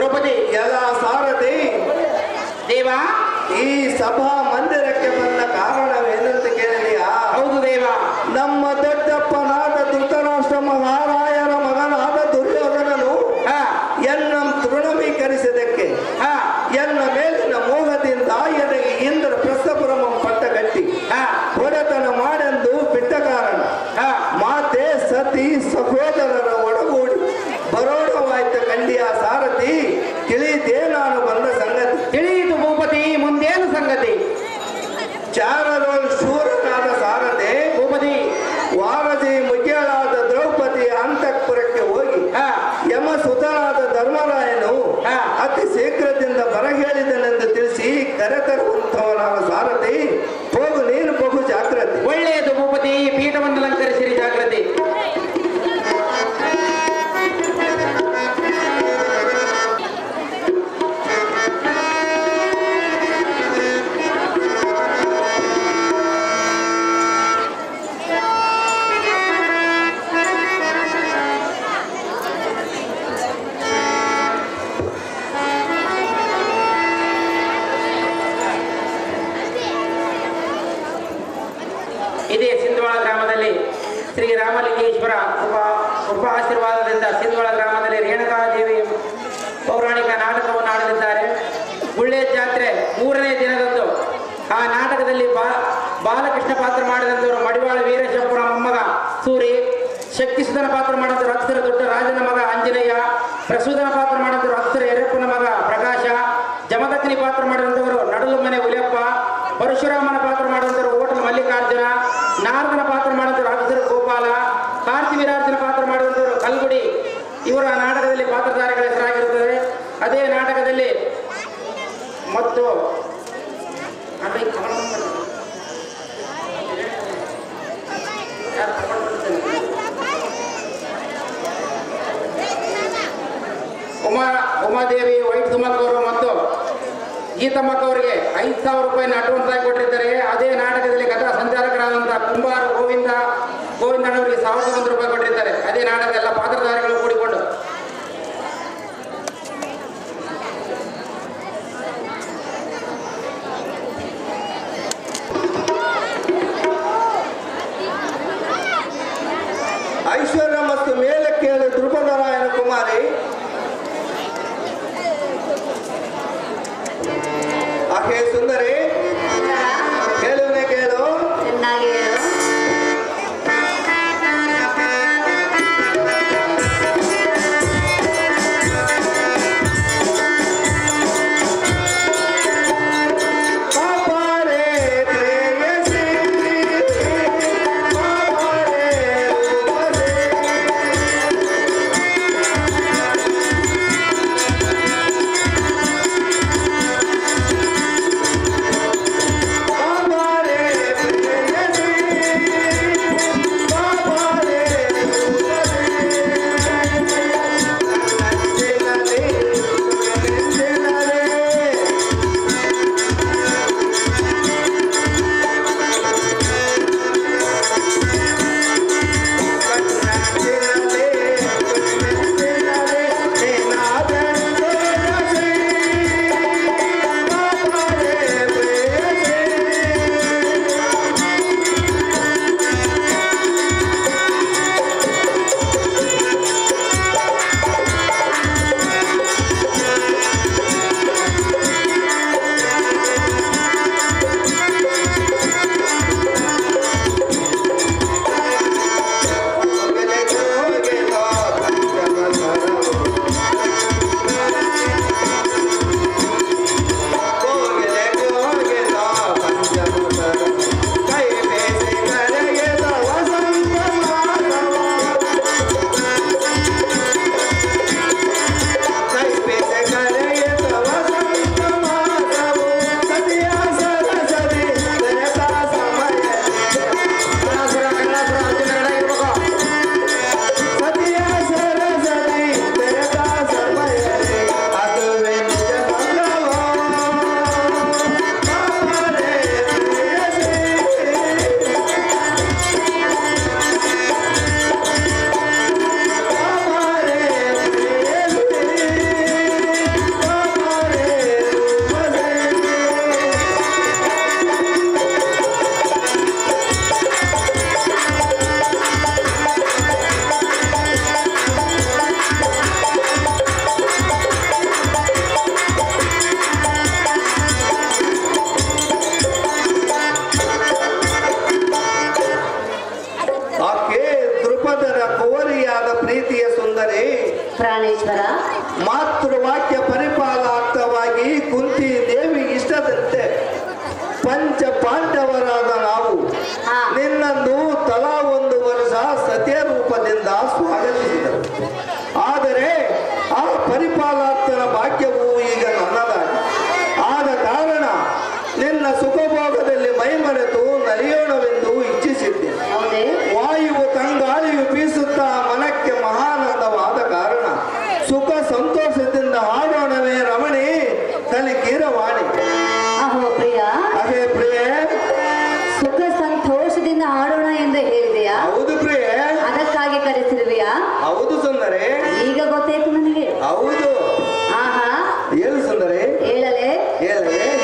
ಎಲ್ಲ ಸಾರಥಿ. ದೇವ ಈ ಸಭಾ ಮಂದಿರಕ್ಕೆ ಬಂದ ಕಾರಣವೇನೆಂತ ರಾಮಲಿಂಗೇಶ್ವರ ಉಪ ಉಪ ಆಶೀರ್ವಾದದಿಂದ ಸಿಂಧುಗಳ ಗ್ರಾಮದಲ್ಲಿ ರೇಣುಕಾದೇವಿ ಪೌರಾಣಿಕ ನಾಟಕವನ್ನು ಆಡಲಿದ್ದಾರೆ ಗುಳ್ಳೆ ಜಾತ್ರೆ ಮೂರನೇ ದಿನದಂದು. ಆ ನಾಟಕದಲ್ಲಿ ಬಾ ಬಾಲಕೃಷ್ಣ ಪಾತ್ರ ಮಾಡಿದಂಥವರು ಮಡಿವಾಳ ವೀರಶಂಪುರ ಮೊಮ್ಮಗ ಸೂರಿ, ಶಕ್ತಿಸುಧನ ಪಾತ್ರ ಮಾಡಿದ ಅಕ್ಷರ ದೊಡ್ಡ ರಾಜನ ಮಗ ಆಂಜನೇಯ ಪ್ರಸೂದನ ಪಾತ್ರ ಮಾಡಿದಂಥವ್ರು ಅಕ್ಷರ ಯರಪ್ಪನ ಮಗ ಪ್ರಕಾಶ, ಜಮದಗ್ನಿ ಪಾತ್ರ ಮಾಡಿದಂಥವರು ನಡಲು ಮನೆ ಉಲಿಯಪ್ಪ ಪರಶುರಾಮನ ಪಾತ್ರ ಮಾಡಿದಂಥವರು ಹೋಟೆಲ್ ಮಲ್ಲಿಕಾರ್ಜುನ, ನಾರದನ ಪಾತ್ರ ಮಾಡಿದಂಥವರು ಅಕ್ಷರ ಗೋಪಾಲ ಕಾರ್ತಿವೀರಾರ್ಜುನ ಪಾತ್ರ ಕಲ್ಗುಡಿ ಇವರ ನಾಟಕದಲ್ಲಿ ಪಾತ್ರಧಾರಿಗಳ ಹೆಸರಾಗಿರುತ್ತದೆ ಅದೇ ನಾಟಕದಲ್ಲಿ ಮತ್ತು? ಉಮಾ ಉಮಾದೇವಿ, ವೈಟ್ ತುಮಕವರು ಮತ್ತು ಗೀತಮ್ಮಕ್ಕ ಅವರಿಗೆ ಐದು ಸಾವಿರ ರೂಪಾಯಿನ ಅಡ್ವಾನ್ಸ್ ಆಗಿ ಅದೇ ನಾಟಕದಲ್ಲಿ ಕಥಾ ಸಂಚಾರಕರಾದಂತಹ ಕುಂಬಾರ ಗೋವಿಂದ ಗೋವಿಂದಣ್ಣವರಿಗೆ ಸಾವಿರದ ಒಂದು ರೂಪಾಯಿ ಕೊಟ್ಟಿರ್ತಾರೆ ಅದೇ ನಾಟಕ ಎಲ್ಲ ಪಾತ್ರಧಾರಿಗಳು ರೂಪದಿಂದ ಸ್ವಾಗತಿಸಿದರು. ಆದರೆ ಆ ಪರಿಪಾಲಾರ್ಥನ ಭಾಗ್ಯವು ಈಗ ನನ್ನದಾಗಿ ಆದ ಕಾರಣ ನಿನ್ನ ಸುಖಭೋಗದಲ್ಲಿ ಮೈಮರೆತು ನಲಿಯೋಣವೆಂದು ಇಚ್ಛಿಸಿದ್ದೆ. ವಾಯುವು ತಂಗಾಳಿಯು ಬೀಸುತ್ತಾ ಮನಕ್ಕೆ ಮಹಾನಂದವಾದ ಕಾರಣ ಸುಖ ಸಂತೋಷದಿಂದ ಹಾಡೋಣವೇ ರಮಣಿ ಕಲಿಕೀರವಾಣಿ ಅಹೋ ಪ್ರಿಯೆ. ಸುಖ ಸಂತೋಷದಿಂದ ಹಾಡೋಣ ಎಂದು ಹೇಳಿದೆಯಾ? ಹೌದು ಪ್ರಿಯೆ. ಅದಕ್ಕಾಗಿ ಕರೆಸಿರುವೆಯಾ? ಹೌದು ಸುಂದರಿ. ಈಗ ಗೊತ್ತಾಯ್ತು ನನಗೆ. ಹೌದು. ಆಹಾ. ಹೇಳು ಸುಂದರಿ. ಹೇಳಲೇ? ಹೇಳಲೇ?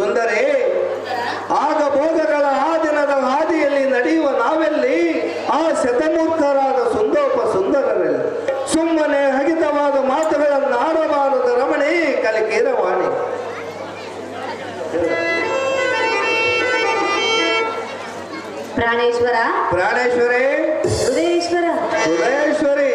ಸುಂದರೇ ಆಗ ಭೋಗಗಳ ಆ ದಿನದ ಹಾದಿಯಲ್ಲಿ ನಡೆಯುವ ನಾವೆಲ್ಲಿ? ಆ ಶತಮೂರ್ತರಾದ ಸುಂದೋಪ ಸುಂದರರಲ್ಲಿ. ಸುಮ್ಮನೆ ಹಗಿತವಾದ ಮಾತುಗಳನ್ನು ಆಡಬಾರದ ರಮಣಿ ಕಲಿಕೀರವಾಣಿ ಪ್ರಾಣೇಶ್ವರ. ಪ್ರಾಣೇಶ್ವರೇ. ಹೃದಯೇಶ್ವರ ಹೃದಯೇಶ್ವರಿ